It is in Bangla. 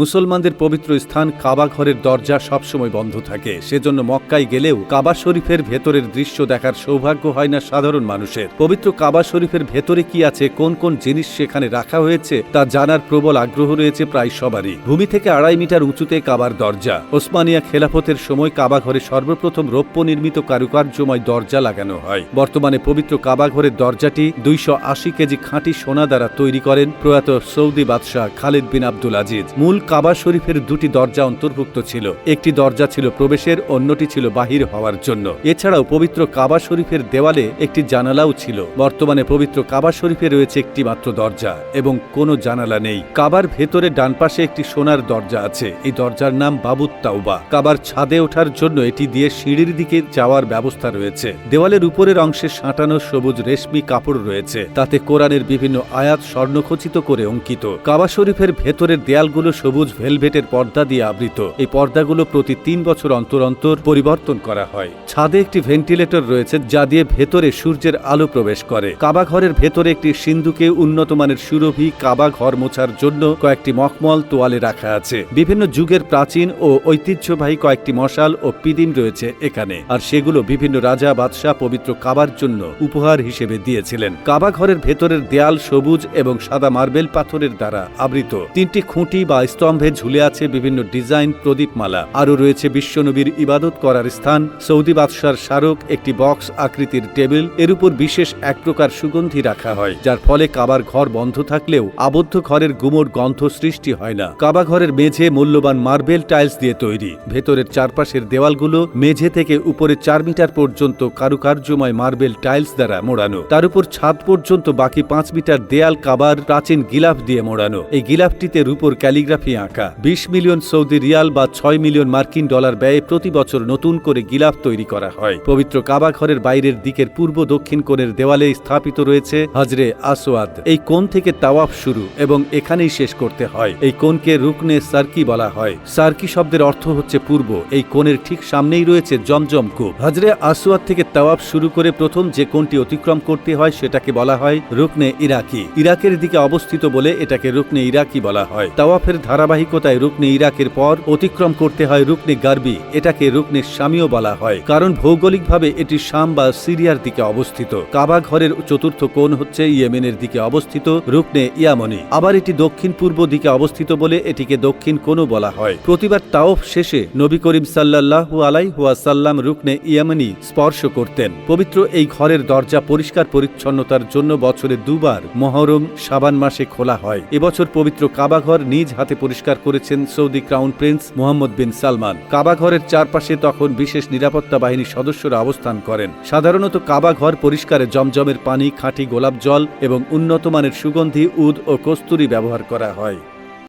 মুসলমানদের পবিত্র স্থান কাবা ঘরের দরজা সবসময় বন্ধ থাকে। সেজন্য মক্কায় গেলেও কাবা শরীফের ভেতরের দৃশ্য দেখার সৌভাগ্য হয় না সাধারণ মানুষের। পবিত্র কাবা শরীফের ভেতরে কি আছে, কোন কোন জিনিস সেখানে রাখা হয়েছে, তা জানার প্রবল আগ্রহ রয়েছে প্রায় সবারই। ভূমি থেকে আড়াই মিটার উঁচুতে কাবার দরজা। ওসমানিয়া খেলাফতের সময় কাবা ঘরে সর্বপ্রথম রৌপ্য নির্মিত কারুকার্যময় দরজা লাগানো হয়। বর্তমানে পবিত্র কাবা ঘরের দরজাটি দুইশো আশি কেজি খাঁটি সোনা দ্বারা তৈরি করেন প্রয়াত সৌদি বাদশাহ খালিদ বিন আব্দুল আজিজ। মূল কাবা শরীফের দুটি দরজা অন্তর্ভুক্ত ছিল। একটি দরজা ছিল প্রবেশের, অন্যটি ছিল বাহির হওয়ার জন্য। এছাড়াও পবিত্র কাবা শরীফের দেওয়ালে একটি জানালাও ছিল। বর্তমানে পবিত্র কাবা শরীফে রয়েছে একটি মাত্র দরজা এবং কোনো জানালা নেই। কাবার ভেতরে ডান পাশে একটি সোনার দরজা আছে। এই দরজার নাম বাবুত তাওবা। কাবার ছাদে ওঠার জন্য এটি দিয়ে সিঁড়ির দিকে যাওয়ার ব্যবস্থা রয়েছে। দেওয়ালের উপরের অংশে সাঁটানো সবুজ রেশমি কাপড় রয়েছে। তাতে কোরআনের বিভিন্ন আয়াত স্বর্ণখচিত করে অঙ্কিত। কাবা শরীফের ভেতরের দেয়ালগুলো সবুজ ভেলভেটের পর্দা দিয়ে আবৃত। এই পর্দাগুলো প্রতি তিন বছর অন্তর অন্তর পরিবর্তন করা হয়। ছাদে একটি ভেন্টিলেটর রয়েছে যা দিয়ে ভেতরে সূর্যের আলো প্রবেশ করে। কাবা ঘরের ভেতরে একটি সিন্ধুকে উন্নত মানের সুরভি কাবা ঘর মোছার জন্য কয়েকটি মখমল তোয়ালে রাখা আছে। বিভিন্ন যুগের প্রাচীন ও ঐতিহ্যবাহী কয়েকটি মশাল ও পিদিম রয়েছে এখানে। আর সেগুলো বিভিন্ন রাজা, বাদশাহ, পবিত্র কাবার জন্য উপহার হিসেবে দিয়েছিলেন। কাবা ঘরের ভেতরের দেয়াল সবুজ এবং সাদা মার্বেল পাথরের দ্বারা আবৃত। তিনটি খুঁটি বা স্তম্ভে ঝুলে আছে বিভিন্ন ডিজাইন প্রদীপমালা। আরও রয়েছে বিশ্বনবীর ইবাদত করার স্থান, সৌদি বাদশার স্মারক, একটি বক্স আকৃতির টেবিল, এর উপর বিশেষ এক প্রকার সুগন্ধি রাখা হয়, যার ফলে কাবার ঘর বন্ধ থাকলেও আবদ্ধ ঘরের গুমোট গন্ধ সৃষ্টি হয় না। কাবা ঘরের মেঝে মূল্যবান মার্বেল টাইলস দিয়ে তৈরি। ভেতরের চারপাশের দেওয়ালগুলো মেঝে থেকে উপরে চার মিটার পর্যন্ত কারুকার্যময় মার্বেল টাইলস দ্বারা মোড়ানো। তার উপর ছাদ পর্যন্ত বাকি পাঁচ মিটার দেয়াল কাবার প্রাচীন গিলাফ দিয়ে মোড়ানো। এই গিলাফটিতে রূপর ক্যালিগ্রাফি আঁকা। বিশ মিলিয়ন সৌদি রিয়াল বা ছয় মিলিয়ন মার্কিন ডলার ব্যয়ে প্রতি বছর নতুন করে গিলাফ তৈরি করা হয়। পবিত্র কাবা ঘরের বাইরের দিকের পূর্ব দক্ষিণ কোণের দেওয়ালে স্থাপিত রয়েছে হজরে আসোয়াদ এই কোণ থেকে তাওয়াফ শুরু এবং এখানেই শেষ করতে হয়। এই কোণকে রুকনে সার্কি বলা হয়। সার্কি শব্দের অর্থ হচ্ছে পূর্ব। এই কোণের ঠিক সামনেই রয়েছে জমজম কূপ। হজরে আসোয়াদ থেকে তাওয়াফ শুরু করে প্রথম যে কোণটি অতিক্রম করতে হয় সেটাকে বলা হয় রুকনে ইরাকি। ইরাকের দিকে অবস্থিত বলে এটাকে রুকনে ইরাকি বলা হয়। তাওয়াফের ধারাবাহিকতায় রুকনে ইরাকের পর অতিক্রম করতে হয় রুকনে গার্বি, এটাকে রুকনে শামীয় বলা হয়, কারণ ভৌগোলিকভাবে এটি শাম বা সিরিয়ার দিকে অবস্থিত। কাবা ঘরের চতুর্থ কোণ হচ্ছে ইয়েমেনের দিকে অবস্থিত, রুকনে ইয়ামনি। আবার এটি দক্ষিণ পূর্ব দিকে অবস্থিত বলে এটিকে দক্ষিণ কোণও বলা হয়। প্রতিবার তাওফ শেষে নবী করিম সাল্লাল্লাহু আলাই সাল্লাম রুকনে ইয়ামনি স্পর্শ করতেন। পবিত্র এই ঘরের দরজা পরিষ্কার পরিচ্ছন্নতার জন্য বছরে দুবার মহরম সাবান মাসে খোলা হয়। এবছর পবিত্র কাবাঘর নিজ হাতে পরিষ্কার করেছেন Saudi crown prince Mohammed bin Salman. Kaaba ঘরের চারপাশে তখন বিশেষ নিরাপত্তা বাহিনীর সদস্যরা অবস্থান করেন। সাধারণত কাবা ঘর পরিষ্কারে জমজমের পানি, খাঁটি গোলাপ জল এবং উন্নত মানের সুগন্ধি, উদ ও কস্তুরি ব্যবহার করা হয়।